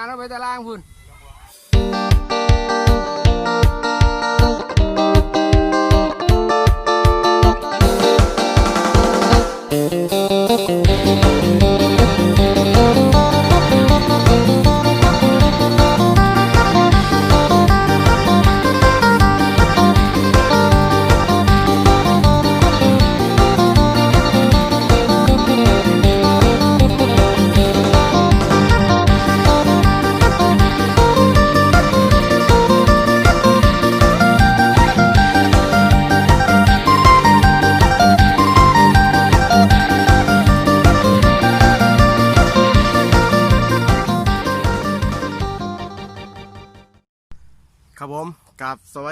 านเราไปตารางพุ่น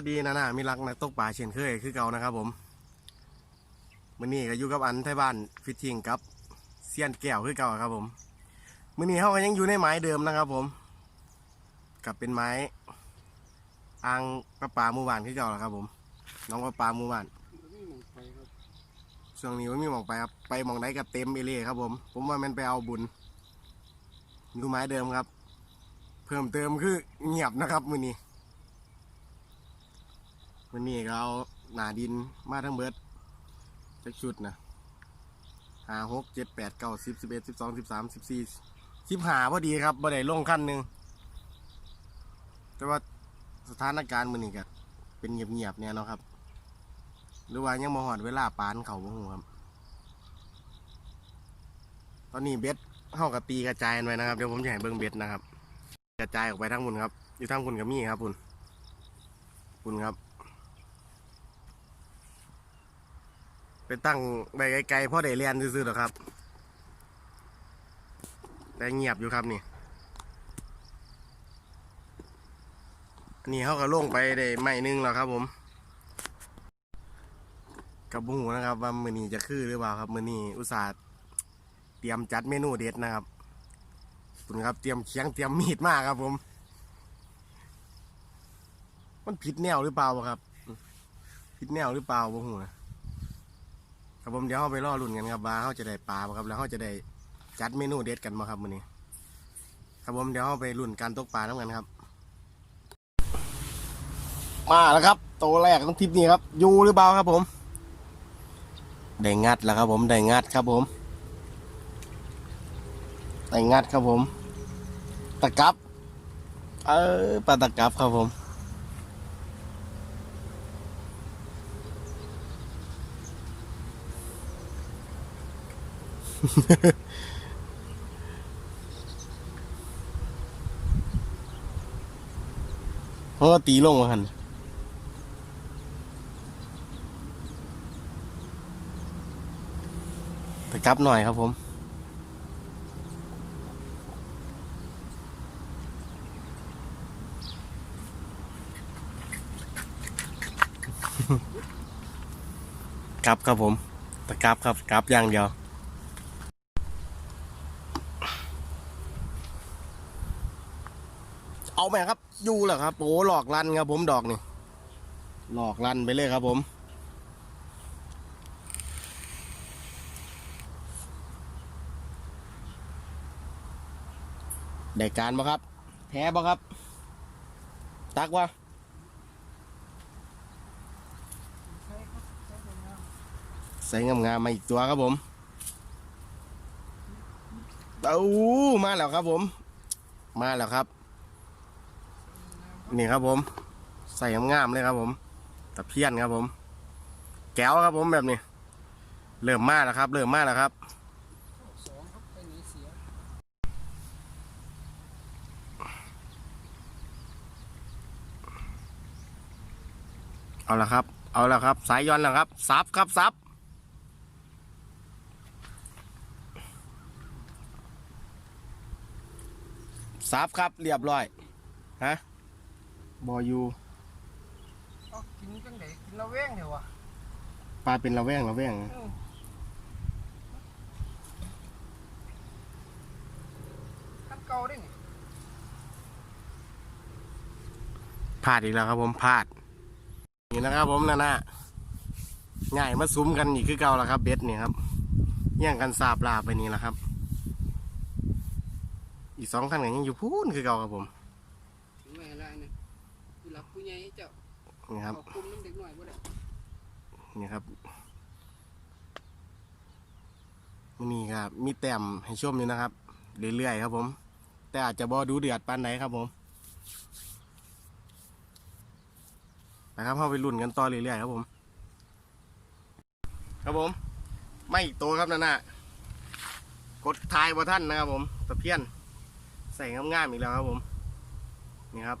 วัสดีนะนะมีรักนักตกปลาเช่นเคยคือเก่านะครับผมมือนี้ก็อยู่กับอันไทยบ้านฟิตทิงกับเซียนแก้วคือเก่าครับผมมือนี้เขาก็ยังอยู่ในไม้เดิมนะครับผมกับเป็นไม้อ่างปลาปลาหมู่บ้านคือเก่าแล้วครับ ผม น้องปลาปลาหมู่บ้านช่วงนี้ไม่มีหมองไปครับไปหมองไหนก็เต็มเอเล่ครับผม ผมว่ามันไปเอาบุญอยู่ไม้เดิมครับ เพิ่มเติมคือเงียบนะครับ มือนี้ วันนี้เอาหนาดินมาทั้งเบิดจักชุดนะห้าหกเจ็ดแปดเก้าสิบสิบเอ็ดสิบสองสิบสามสิบสี่สิบหาพอดีครับบ่ได้ลงขั้นหนึ่งแต่ว่าสถานการณ์มันนี่ก็เป็นเงียบๆเนี่ยเนาะครับ หรือว่ายังมาหอดเวลาปานเขาบ่ฮู้ครับ ตอนนี้เบ็ดเข้ากับตีกระจายกันไว้นะครับเดี๋ยวผมจะให้เบิ่งเบ็ดนะครับ กระจายออกไปทั้งคุณครับ อยู่ทั้งคุณกับมี่ครับคุณคุณครับ ไปตั้งไปไกลๆพ่อได้เรียนซื่อๆหรอครับ แต่เงียบอยู่ครับนี่นนี้เขาก็ลงไปได้ไม่นึงแล้วครับผม กับบุหูนะครับ ว่ามือนี้จะคือหรือเปล่าครับ มือนี้อุตส่าห์เตรียมจัดเมนูเด็ดนะครับคุณครับเตรียมเคียงเตรียมมีดมากครับผม มันผิดแนวหรือเปล่าครับผิดแนวหรือเปล่าบุหูนะ ครับผมเดี๋ยวเราไปรอรุ่นกันครับว่าเขาจะได้ปลาบ่ครับแล้วเขาจะได้จัดเมนูเด็ดกันมาครับมื้อนี้ ครับผมเดี๋ยวเราไปรุ่นการตกปลาน้ำกันครับ มาแล้วครับ ตัวแรกของทริปนี้ครับอยู่หรือเปล่าครับผม ได้งัดแล้วครับ ผมได้งัดครับผมได้งัดครับผม ตะกับ เออปลาตะกับครับผม เพราะว่าตีลงมาหันไปกลับหน่อยครับผมกลับครับผมตะกลับครับกลับอย่างเดียว เอา แม่ครับอยู่เหรอครับโอ้หลอกลันครับผมดอกนี่หลอกลันไปเลยครับผม ได้การบ่ครับแพ้บ่ครับ ตักวะใส่งามๆมาอีกตัวครับผมเอามาแล้วครับผม มาแล้วครับ นี่ครับผม ใส่งามๆเลยครับผมตะเพียนครับผม แก้วครับผมแบบนี้ เริ่มมาแล้วครับ เริ่มมาแล้วครับเสียเอาละครับ เอาละครับ สายย้อนแล้วครับซับครับซับซับครับเรียบร้อย ฮะ บอยูเอากินจังไดกินละแวงเดี๋ยววะปลาเป็นระแวงระแวงอืมขั้นเก่าได้นี่พลาดอีกแล้วครับผมพลาดนี่นะครับผมนะนะง่ายมาซุ้มกันอีกคือเก่าแล้วครับ เบ็ดนี่ครับแย่งกันสาบลาไปนี่แหละครับ อีกสองคันก็ยังอยู่พูนคือเก่าครับผม ถึงแม่ละเนี่ยผู้หลักผู้ ใหญ่เจ้านี่ครับ ขอบคุมน้ำเด็กหน่อยบ่ได้นี่ครับมื้อนี้ครับมีแต้มให้ชมอยู่นะครับ เรื่อยๆครับผม แต่อาจจะบ่ดูเดือดปานไหนครับผมนะครับเข้าไปลุ้นกันต่อเรื่อยๆครับผม ครับผม ไม่อีกตัวครับนั่นน่ะกดทายบ่ท่านนะครับผมตะเพียนใส่งามๆอีกแล้วครับผม นี่ครับ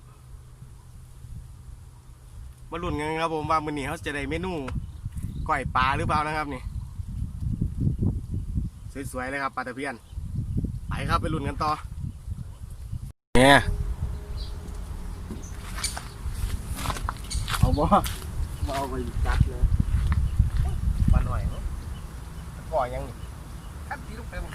มาลุ้นกันครับผมว่ามื้อนี้เขาจะได้เมนูก้อยปลาหรือเปล่านะครับนี่สวยๆเลยครับปลาตะเพียนไปครับไปลุ้นกันต่อเนี่ยเอาบ่มาเอาไปจัดเลยปลาหน่อยเนอะก่อยยังนี่ขั้นตีลูกไปบ่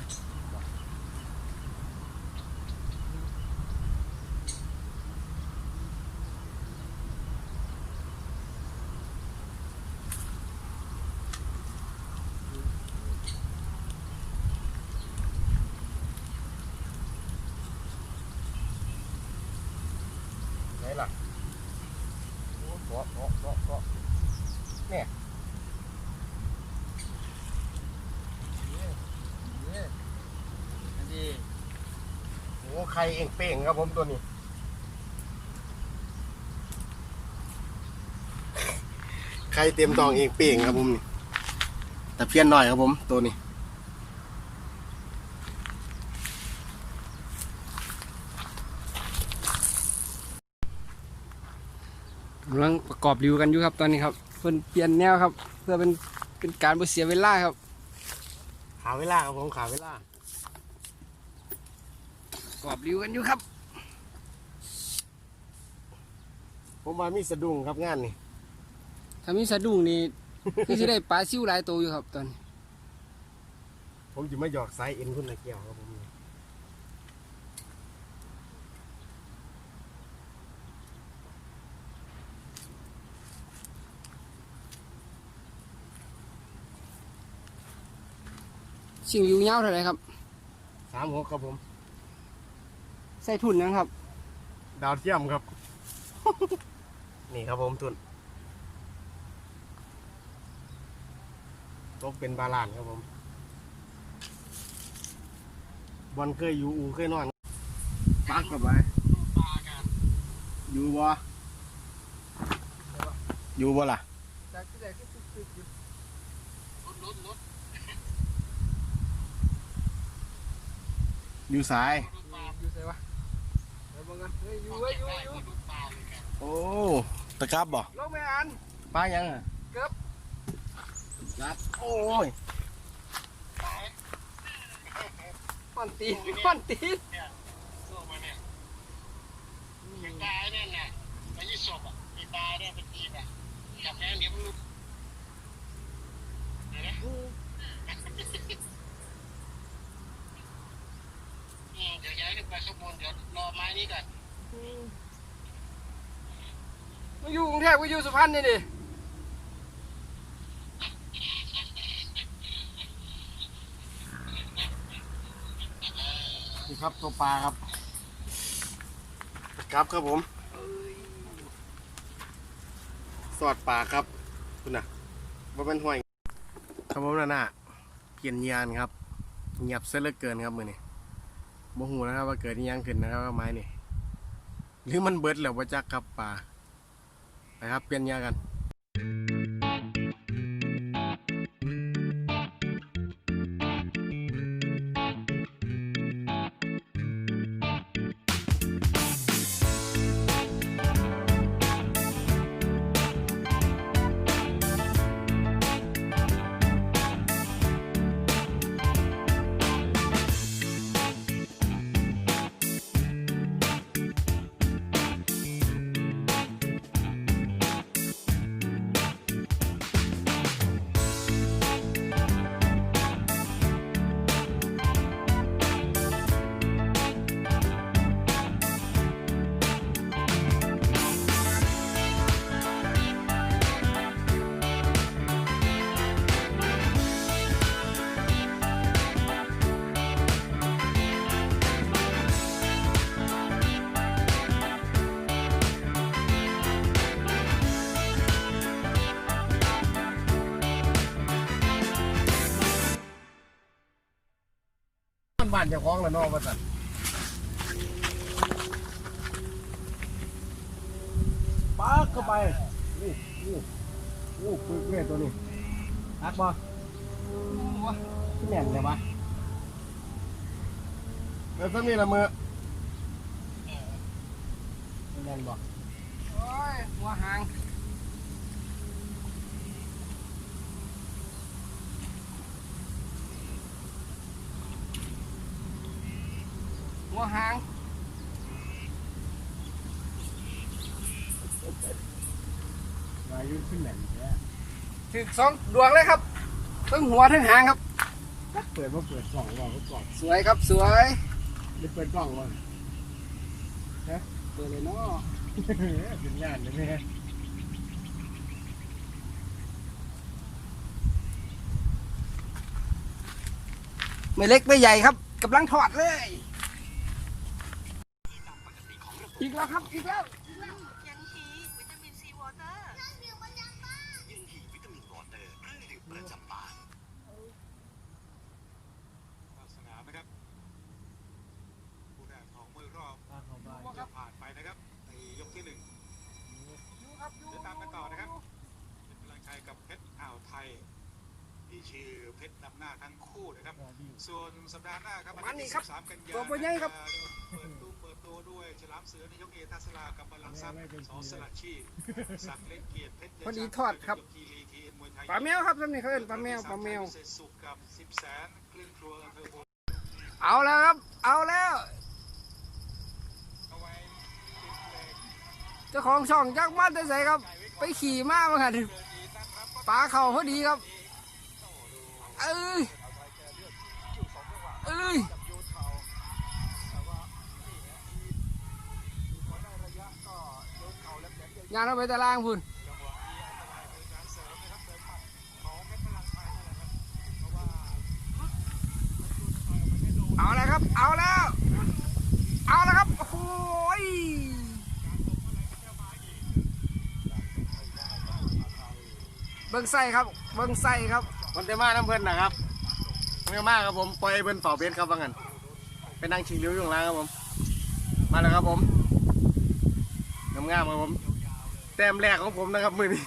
ไหนล่ะโอ้เกาะเกาะเกาะเกาะเนี่ย อันนี้ โอ้ ไข่เองเป่งครับผมตัวนี้ ไข่เต็มตองเองเป่งครับผมนี่แต่เพี้ยนหน่อยครับผมตัวนี้กำลังประกอบริวกันอยู่ครับตอนนี้ครับ เพิ่นเปลี่ยนแนวครับ เพื่อเป็นเป็นการบ่เสียเวลาครับขาเวลาครับผมขาเวลาประ กอบริวกันอยู่ครับ ผมว่ามีสะดุ้งครับงานนี่ถ้ามีสะดุ้งนี่ คือสิได้ปลาซิวหลายตัวอยู่ครับตอนนี้ผมจะมาหยอกไซส์เอ็นคุณนะเกี่ยวครับผมนี่สิ่งอยู่ยาวเท่าไหร่ครับสามหกครับผม ใส่ทุนนะครับ ดาวเทียมครับ นี่ครับผมทุนตกเป็นบาลานซ์ครับผมบอลเคยอยู่อูเคยนอนปักกับไปอยู่บ่อยู่บ่ล่ะจากที่ใดที่ตึกๆอยู่รถรถรถอยู่สายอยู่ไสวะเดี๋ยวเบิ่งกันเฮ้ยอยู่เว้ยอยู่อยู่โอ้ตะกรับบ่ลงแม่อันป้ายังอะเกือบรับโอ้ยป้อนตีนป้อนตีนตายเนี่ยนะไปยี่ศพอะมีตายเนี่ยเป็นทีอะขับแรงเดี๋ยวมันลุกเดี๋ยวนะอืมเดี๋ยวย้ายขึ้น ไปข้างบนเดี๋ยวรอไม้นี้ก่อนมาอยู่กรุงเทพก็อยู่สุพรรณนี่ดินี่ครับตัวปลาครับ ครับครับผมสอดปลาครับคุณน่ะว่าเป็นห่วยครับผมนั่นน่ะเกียนยานครับเงียบเสียเหลือเกินครับมือนี่ โมหูนะครับว่าเกิดยังขึ้นนะครับไม้นี่หรือมันเบิดแล้วว่าจักลับป่าไปครับเปลี่ยนยากัน บ้านเจ้าของแล้วเนอกมาสั่นปักเข้าไป นี่นี่โอ้ปึกเลยตัวนี้อักบ่ที่แน่นเลยวะแล้วก็มีละมือแน่นบ่โอ้ยหัวหาง หัวหางวายุขึ้นแน่นแท้ถึกสองดวงเลยครับทั้งหัวทั้งหางครับ เปิดว่าเปิดกล่องว่าเปิดกล่องสวยครับสวยได้เปิดกล่องว่าเปิดเลยเนาะเป็นงานเลยแม่ไม่เล็กไม่ใหญ่ครับกำลังถอดเลย อีกแล้วครับ อีกแล้ว ยังฮีวิตามินซีวอเตอร์สนามนะครับผู้แรกของมวยรอบจะผ่านไปนะครับ ในยกที่หนึ่งเดินตามกันต่อนะครับ เป็นกำลังใจกับเพชรอ่าวไทยที่ชื่อเพชรนำหน้าทั้งคู่นะครับ ส่วนสัปดาห์หน้าครับมันนี่ครับสามกันยาตัวบ่ใหญ่ครับเปิดตู้เปิ ดตัวด้วยฉลามเสือในยกเอทัศลากับบาลังก์ทรัพย์สอสลัดชีพสักดิ์เล็กเกียรติเพชรพอดีทอดครับยกทีรีทีเอ็นมวยไทยปลาแมวครับท่านนี่เขาเรียกปลาแมวปลาแมวเสร็จสุขกับสิบแสนคลื่นครัวอำเภอโพเอาแล้วครับ เอาแล้วเอาไว้ติดเหล็กเจ้าของช่องยักษ์บ้านได้ใส่ครับ ไปขี่ม้ามาค่ะปลาเข่าพอดีครับเอ้ยเอ้ย งานเราไปตารางพุ่นเอาแล้วครับ เอาแล้ว เอาแล้วครับ โอ้ยเบิ้งไส้ครับ เบิ้งไส้ครับมันจะมาน้ำเพิ่นนะครับมันจะมาครับผม ปล่อยเพิ่นเฝ้าเบสครับว่างั้นเป็นนางชิงริ้วอยู่ข้างล่างครับผม มาแล้วครับผมงามๆครับผม แต้มแรกของผมนะครับมือนี้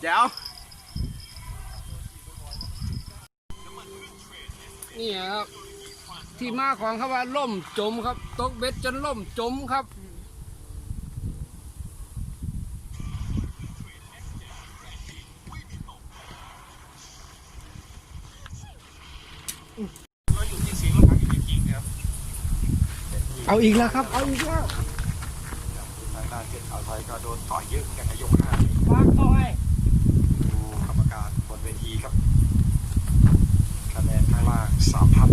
แจ๋วนี่ครับ ที่มาของคำว่าล่มจมครับ ตกเบ็ดจนล่มจมครับก็อยู่ที่สีรถถังจริงๆครับเอาอีกแล้วครับ เอาอีกแล้ว ทางด้านเพชรอ่าวไทยก็โดนต่อยเยอะเหมือนกันในยกห้าฟากเข้าให้ดูกรรมการบนเวทีครับคะแนนข้างล่างสามพัน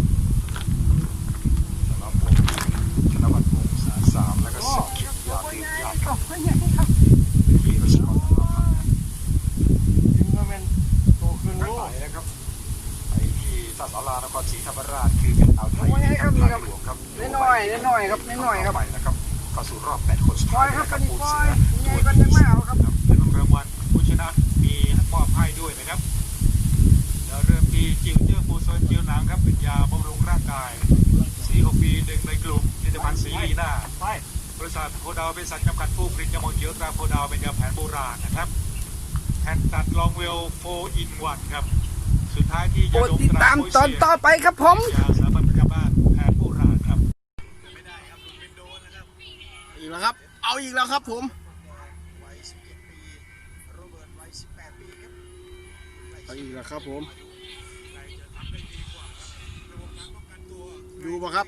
สำหรับวงธนวัฒน์วงศาสามแล้วก็สองคิดยอดดื่มยอดครับที่รัชกรธนวัฒน์ถึงว่าเป็นโตขึ้นไปโลกนะครับไปที่ท่าสารานครศรีธรรมราชคือเพชรอ่าวไทยโอ้ยให้ครับนี่ครับหลวงครับน้อยๆน้อยๆครับน้อยๆครับไปนะครับเข้าสู่ รอบแปดคนสุดปล่ท้าอยครับนะคอัรันบนี้ปูปล่อเสืยอใหญ่ก็จะไม่เอาครับเป็นรางวัลผู้ชนะมีมอบให้ด้วยนะครับแล้วเริ่มที่จิวเจอร์ปูโซนจิวหนังครับเป็นยาบำรุงร่างกายสีหกปีหนึ่งในกลุ่มผลิติภัณฑ์สีลีน่าบริษัทโพดาวเป็นสัตว์จำกัดผู้ผลิตยาหมองเยอะตราโพดาวเป็นยาแผนโบราณนะครับแผ่นตัดลองเวลโฟอินวันครับ สุดท้ายที่โปรยาดมติดตราตามโปยตอนต่อไปครับผม แล้วครับ เอาอีกแล้วครับผมเอาอีกแล้วครับผม ดูป่ะครับ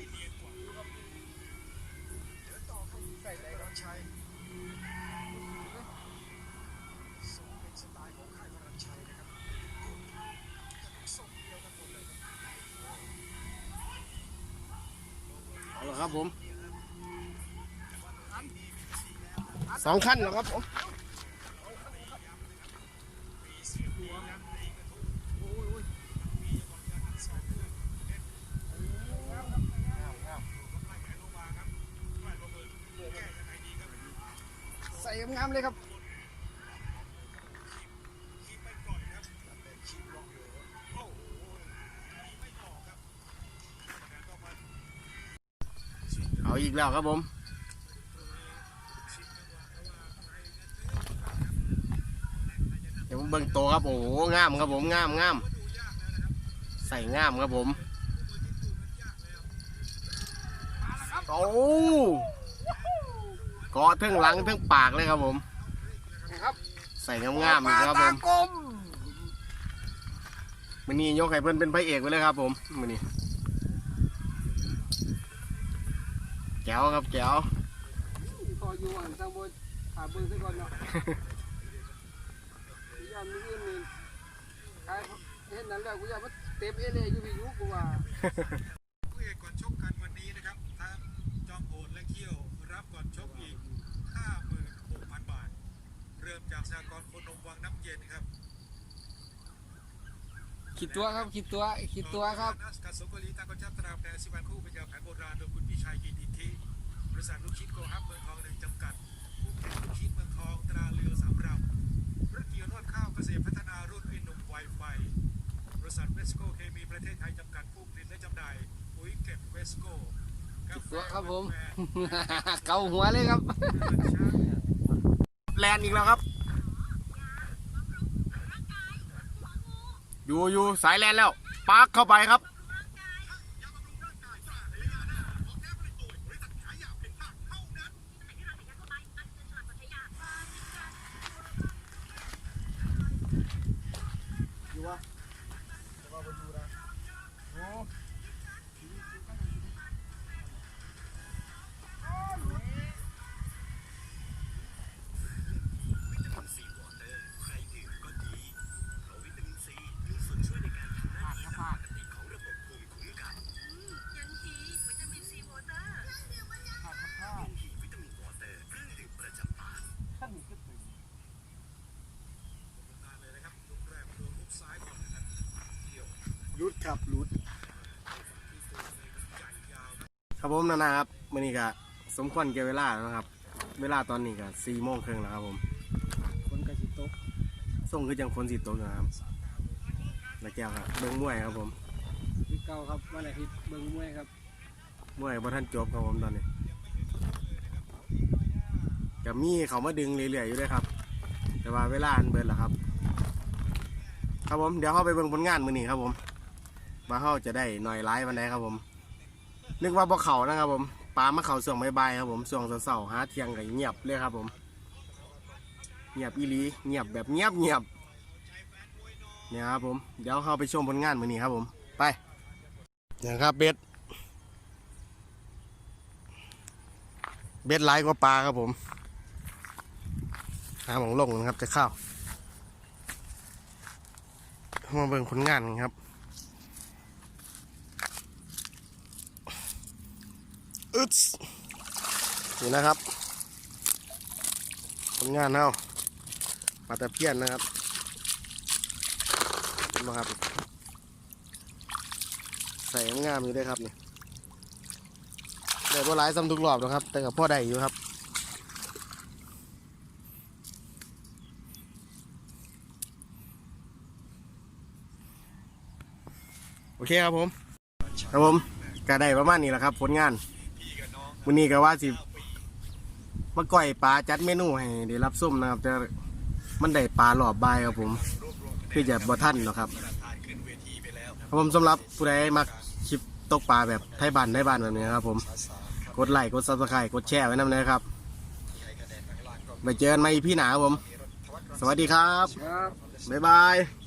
เอาละครับผม สองขั้นแล้วครับผมใส่งามเลยครับเอาอีกแล้วครับผม บิ่งโตครับโอ้โหงามครับผมงามงามใส่งามครับผมโอ้กอทั้งหลังทั้งปากเลยครับผมใส่งามๆอีกครับผมมันนี่ยกให้เพื่อนเป็นพระเอกไปเลยครับ ผมมันนี่แจ๋วครับแจ๋วพออยู่หันทางบนหาเบิ่งซะก่อนเนาะ ยามนี้มีใครเห็นนั้นแล้วกูอยากมาเต็มเอเล่อยู่พี่ยุกูว่าผู้เอกก่อนชกกันวันนี้นะครับทั้งจอมโหดและเขี้ยวรับก่อนชกอีก 56,000 บาท เริ่มจากสากรณ์คนนมวังน้ำเย็นครับคิดตัวครับคิดตัวคิดตัวครับนัสกัสโสกลีตากจัตราแปรสิบันคู่พยาแผนโบราณโดยคุณพิชัยกิติทธิบริษัทลูกชิ้นโกฮับเมืองทองหนึ่งจำกัดผู้แข่งลูกชิ้นเมืองทองตราเรือสาม เกษตรพัฒนารุ่นไอ้หนุ่มไวไฟบริษัทเวสโกเคมีประเทศไทยจำกัดผู้ผลิตและจำหน่ายปุ๋ยเก็บเวสโกคิดตัวครับผม เกาหัวเลยครับ แลนด์อีกแล้วครับ อยู่อยู่สายแลนด์แล้วปาร์คเข้าไปครับ ครับรุดครับผมนานาครับมื่อนี้ก็สมควรแก่เวลาแล้วนะครับ เวลาตอนนี้ก็สี่โมงครึ่งแล้วครับผมคนกระสิตกส่งคือจังฝนสิตกอยู่นะครับแล้วแก้วครับเบิ้งมวยครับผมที่เก่าครับวันอาทิตย์เบิ่งมวยครับมวยบ่ท่านจบครับผมตอนนี้กับมีเขามาดึงเรื่อยๆอยู่ด้วยครับ แต่ว่าเวลาอันเบิดแล้วครับ ครับผมเดี๋ยวเข้าไปเบิ่งผลงานมือนี้ครับผม ว่าเขาจะได้หน่อยร้ายวันไหนครับผม นึกว่าบ่เขานะครับผมปลามาเขาส่วงใบ่ายครับผมส่วงเสาร์หาเที่ยงก็เงียบเลยครับผม เงียบอีหลีเงียบแบบเงียบเงียบเนี่ยครับผมเดี๋ยวเข้าไปชมผลงานมือนี้ครับผมไปเนี่ยครับเบ็ดเบ็ดไลายกว่าปลาครับผมหาหมองลงนะครับจะเข้ามาเบิ่งผลงานครับ อึดนี่นะครับผลงานเฮาปลาตะเพียนนะครับเห็นไหมครับ ใส่งามอยู่ด้วยครับนี่แต่ว่าหลายซ้ำทุกรอบนะครับ แต่กับพ่อได้อยู่ครับโอเคครับผม ครับผมก็ได้ประมาณนี้แหละครับ ผลงาน วันนี้ก็ว่าสิมาก่อยปลาจัดเมนูให้ได้รับส้มนะครับแต่มันได้ปลาหลอบใบายครับผม คือจะบ่ท่านหรอกครับครับผมสำหรับผู้ใดมักคลิปตกปลาแบบไทยบ้านไทยบ้านแบบนี้ครับ ผมกดไลค์กดซับสไครต์กดแชร์ไว้นำเลยครับไปเจอกันใหม่พี่หนาครับผม สวัสดีครับครับบ๊ายบาย